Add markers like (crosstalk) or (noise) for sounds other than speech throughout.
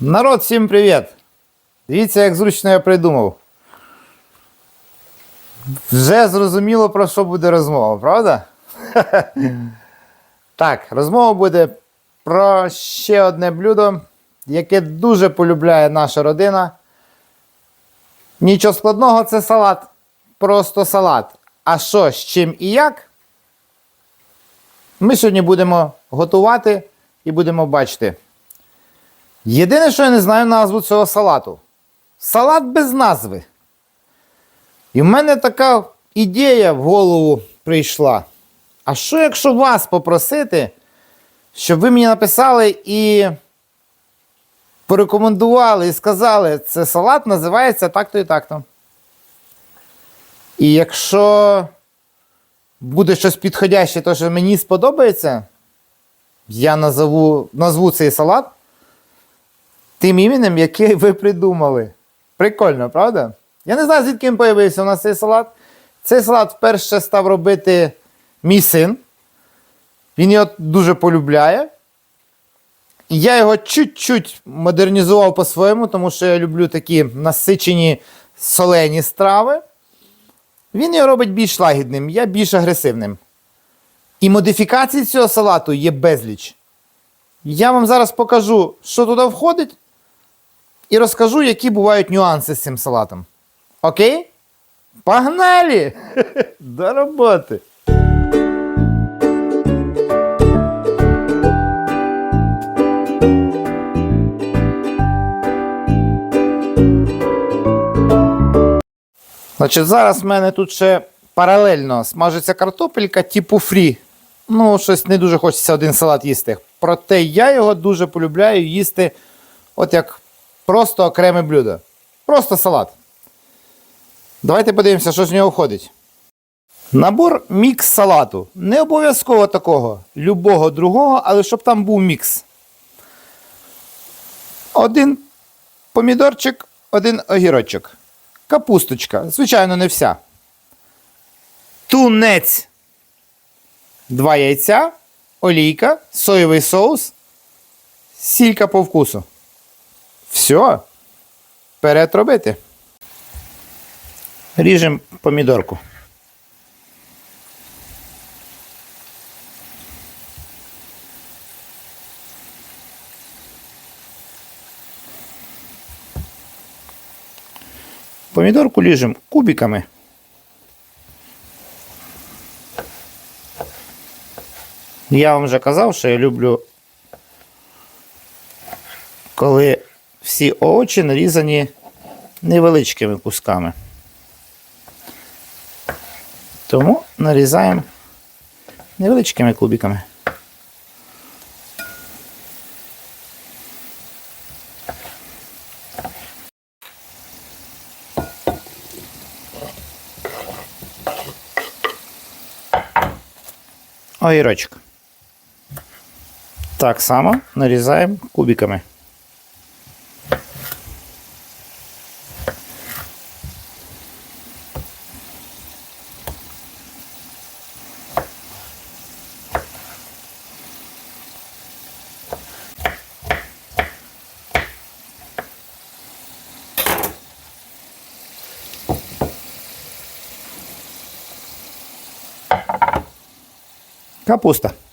Народ, всім привіт! Дивіться, як зручно я придумав. Вже зрозуміло, про що буде розмова, правда? (laughs) так, розмова буде про ще одне блюдо, яке дуже полюбляє наша родина. Нічого складного, це салат. Просто салат. А що, з чим і як? Ми сьогодні будемо готувати і будемо бачити. Єдине, що я не знаю назву цього салату. Салат без назви. І в мене така ідея в голову прийшла. А що, якщо вас попросити, щоб ви мені написали і порекомендували і сказали, це салат називається так-то і так-то. І якщо буде щось підходяще, то що мені сподобається, я назову, назву цей салат тим іменем, яке (laughs) ви придумали. Прикольно, правда? Я не знаю, звідки він появився у нас цей салат. Цей салат вперше став робити мій син. Він його дуже полюбляє. Я його чуть-чуть модернізував по-своєму, тому що я люблю такі насичені солені страви. Він його робить більш лагідним, я більш агресивним. І модифікацій цього салату є безліч. Я вам зараз покажу, що туди входить, і розкажу, які бувають нюанси з цим салатом. Окей? Погнали! (laughs) До роботи! Значить, зараз в мене тут ще паралельно смажиться картопелька типу фрі. Ну, щось не дуже хочеться один салат їсти. Проте я його дуже полюбляю їсти, от як просто окреме блюдо. Просто салат. Давайте подивимося, що з нього входить. Набор мікс салату. Не обов'язково такого, любого другого, але щоб там був мікс. Один помідорчик, один огірочок. Капусточка. Звичайно, не вся. Тунець. Два яйця, олійка, соєвий соус, сілька по вкусу. Все. Вперед робити. Ріжемо помідорку. Помідорку ріжемо кубиками. Я вам вже казав, що я люблю, коли всі овочі нарізані невеличкими кусками. Тому нарізаємо невеличкими кубиками. Огірочок. Так само нарізаємо кубиками. Capusta. Tá.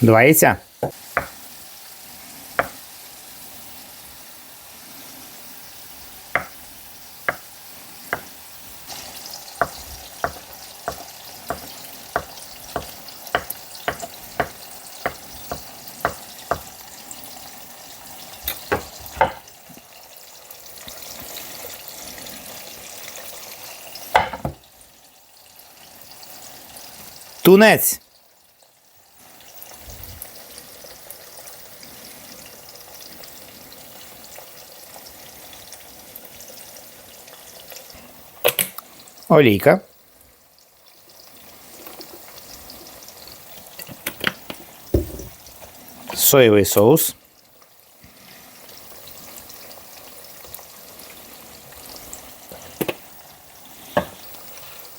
Два. Тунець. Олійка. Соєвий соус.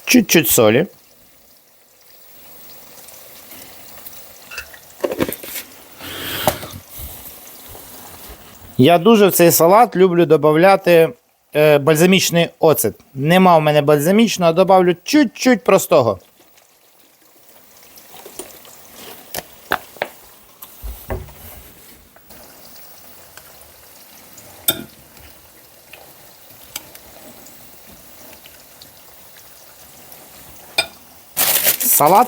Чуть-чуть солі. Я дуже в цей салат люблю додати е, бальзамічний оцет. Нема в мене бальзамічного, добавлю чуть-чуть простого. Салат.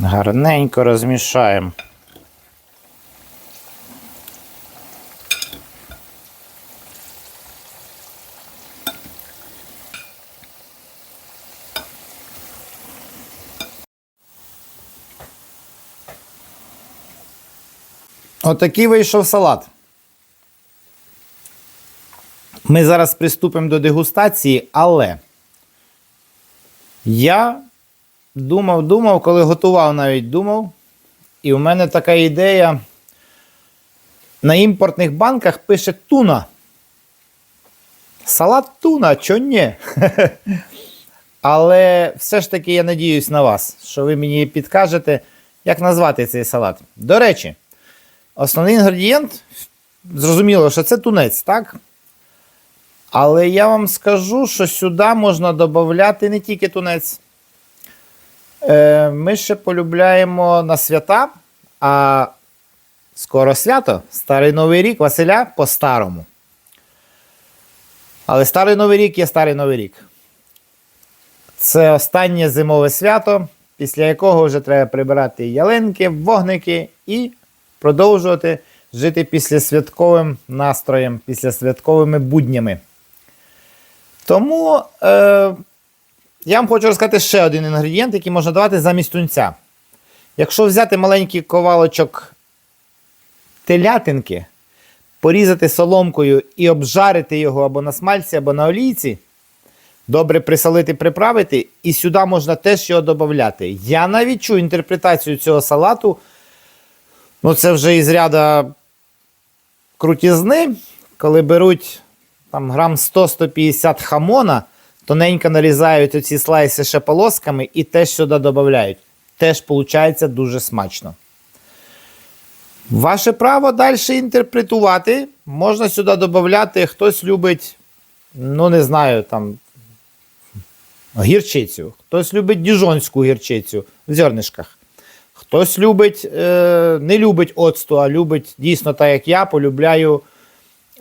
Гарненько розмішаємо. Отакий вийшов салат. Ми зараз приступимо до дегустації, але я Думав, думав, коли готував, навіть думав. І у мене така ідея. На імпортних банках пише туна. Салат туна, чо ні? (laughs) Але все ж таки я надіюсь на вас, що ви мені підкажете, як назвати цей салат. До речі, основний інгредієнт, зрозуміло, що це тунець, так? Але я вам скажу, що сюди можна додати не тільки тунець. Е, Ми ще полюбляємо на свята, а скоро свято, Старий Новий рік Василя по-старому. Але Старий Новий рік є Старий Новий рік. Це останнє зимове свято, після якого вже треба прибирати ялинки, вогники і продовжувати жити післясвятковим настроєм, післясвятковими буднями. Тому. Е, я вам хочу розказати ще один інгредієнт, який можна давати замість тунця. Якщо взяти маленький ковалочок телятинки, порізати соломкою і обжарити його або на смальці, або на олійці, добре присолити, приправити, і сюди можна теж його додати. Я навіть чую інтерпретацію цього салату. Ну, це вже із ряда крутізни, коли беруть там грам 100-150 хамона. Тоненько нарізають оці слайси ще полосками і теж сюди додають. Теж виходить дуже смачно. Ваше право далі інтерпретувати. Можна сюди додати, хтось любить, ну не знаю, там гірчицю, хтось любить діжонську гірчицю в зернишках. Хтось любить, е, не любить оцту, а любить дійсно так, як я, полюбляю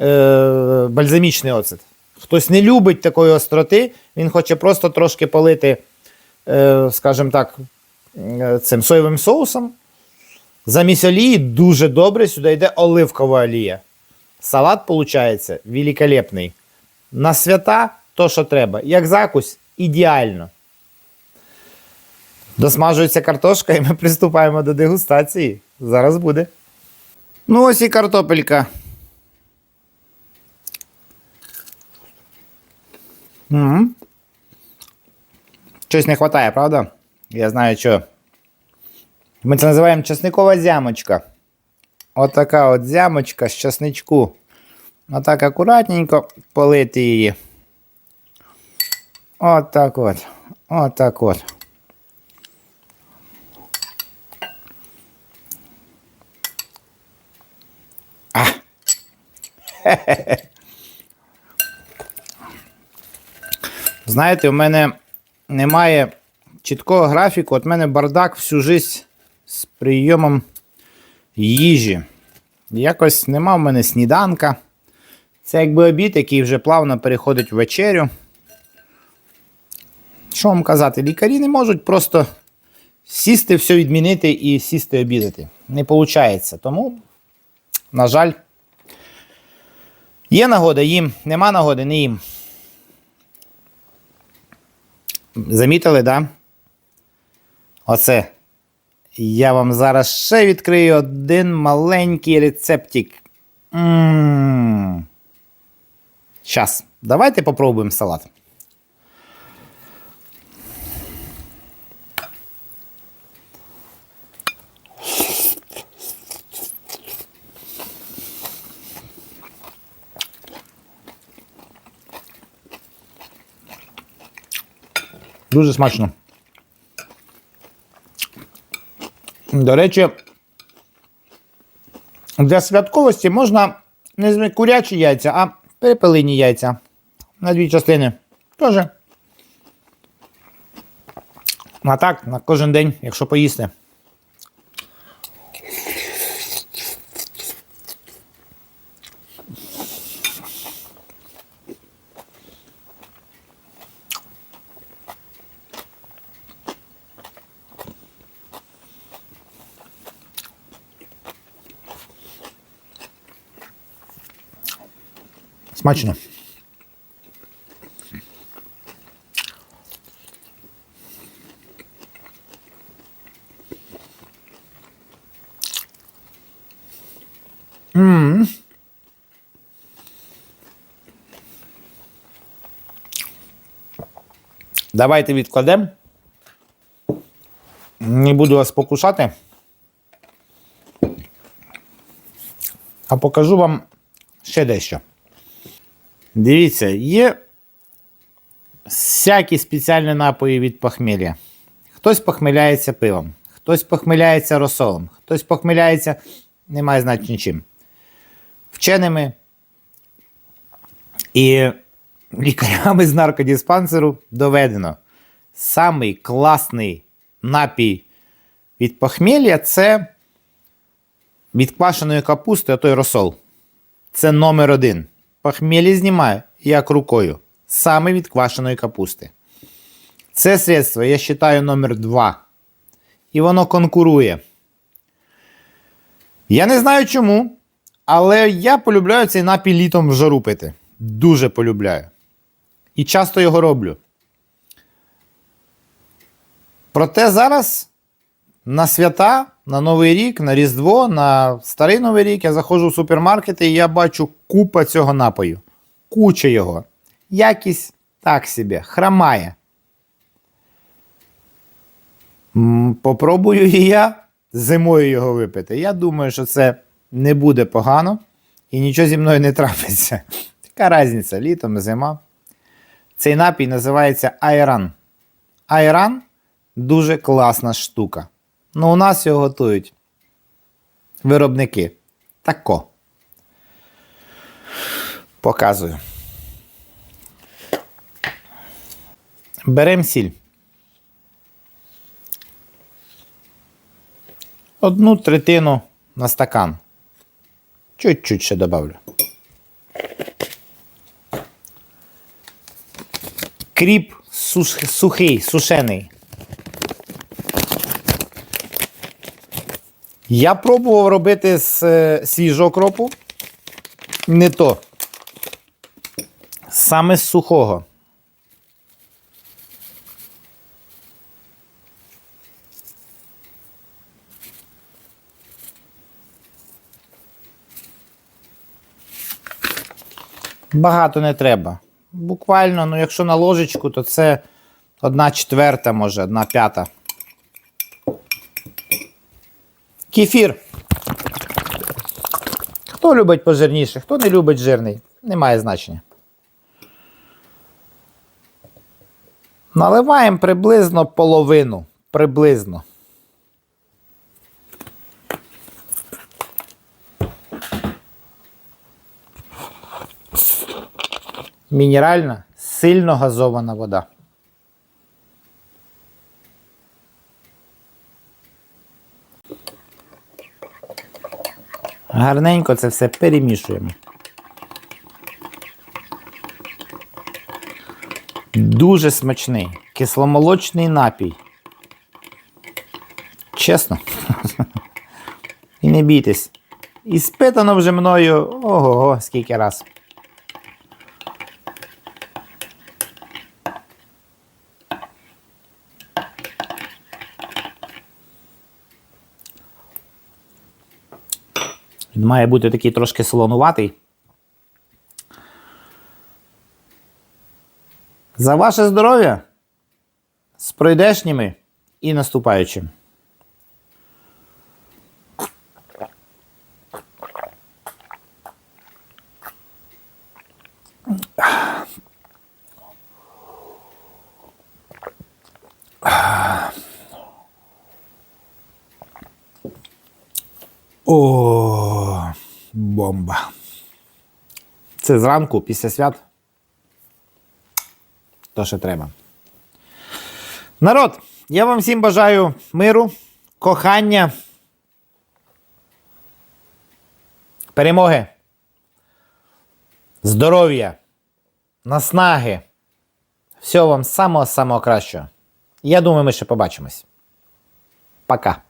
е, бальзамічний оцет. Хтось не любить такої остроти, він хоче просто трошки полити, е, скажімо так, е, цим соєвим соусом. Замість олії дуже добре сюди йде оливкова олія. Салат, виходить, великолепний. На свята то, що треба. Як закусь, ідеально. Досмажується картошка, і ми приступаємо до дегустації. Зараз буде. Ну, ось і картопелька. Угу. Щось не вистачає, правда? Я знаю, що. Ми це називаємо часникова зямочка. От така от зямочка з часничку. Отак акуратненько полити її. От так от. От так от. А. Хе-хе-хе. (laughs) Знаєте, у мене немає чіткого графіку. От мене бардак всю жизнь з прийомом їжі. Якось нема в мене сніданка. Це якби обід, який вже плавно переходить в вечерю. Що вам казати? Лікарі не можуть просто сісти, все відмінити і сісти обідати. Не виходить. Тому, на жаль, є нагода їм, нема нагоди, не їм. Замітили. Да? Оце. Я вам зараз ще відкрию один маленький рецептик. Час. Давайте попробуємо салат. Дуже смачно. До речі, для святковості можна не курячі яйця, а перепелині яйця. На дві частини. Тоже. А так, на кожен день, якщо поїсти. Смачно. М. Давайте відкладемо. Не буду вас покушати. А покажу вам ще дещо. Дивіться, є всякі спеціальні напої від похмілля. Хтось похмеляється пивом, хтось похмеляється розсолом, хтось похмеляється, немає значення чим. Вченими і лікарями з наркодиспансеру доведено. Самий класний напій від похмілля це від квашеної капусти, а той розсол. Це номер один. Похмілля знімає як рукою. Саме від квашеної капусти. Це средство, я вважаю, номер два. І воно конкурує. Я не знаю чому, але я полюбляю цей напій літом в жару пити. Дуже полюбляю. І часто його роблю. Проте зараз на свята, на Новий рік, на Різдво, на Старий Новий рік я заходжу в супермаркети і я бачу купа цього напою. Куча його. Якість так собі, хромає. Попробую і я зимою його випити. Я думаю, що це не буде погано і нічого зі мною не трапиться. (laughs) Така різниця, літом, зима. Цей напій називається айран. Айран дуже класна штука. Ну, у нас його готують виробники. Тако. Показую. Беремо сіль. Одну третину на стакан. Чуть-чуть ще добавлю. Кріп суш- сухий, сушений. Я пробував робити з е, свіжого кропу. Не то. Саме з сухого. Багато не треба. Буквально, ну якщо на ложечку, то це одна четверта, може, одна п'ята. Кефір. Хто любить пожирніше, хто не любить жирний, немає значення. Наливаємо приблизно половину. Приблизно. Мінеральна, сильно газована вода. Гарненько це все перемішуємо. Дуже смачний, кисломолочний напій. Чесно. (laughs) І не бійтесь. І спитано вже мною ого, скільки раз. Він має бути такий трошки солонуватий. За ваше здоров'я з пройдешніми і наступаючим. О, бомба. Це зранку після свят. То, що треба. Народ, я вам всім бажаю миру, кохання, перемоги, здоров'я, наснаги. Всього вам самого-самого кращого. Я думаю, ми ще побачимось. Пока.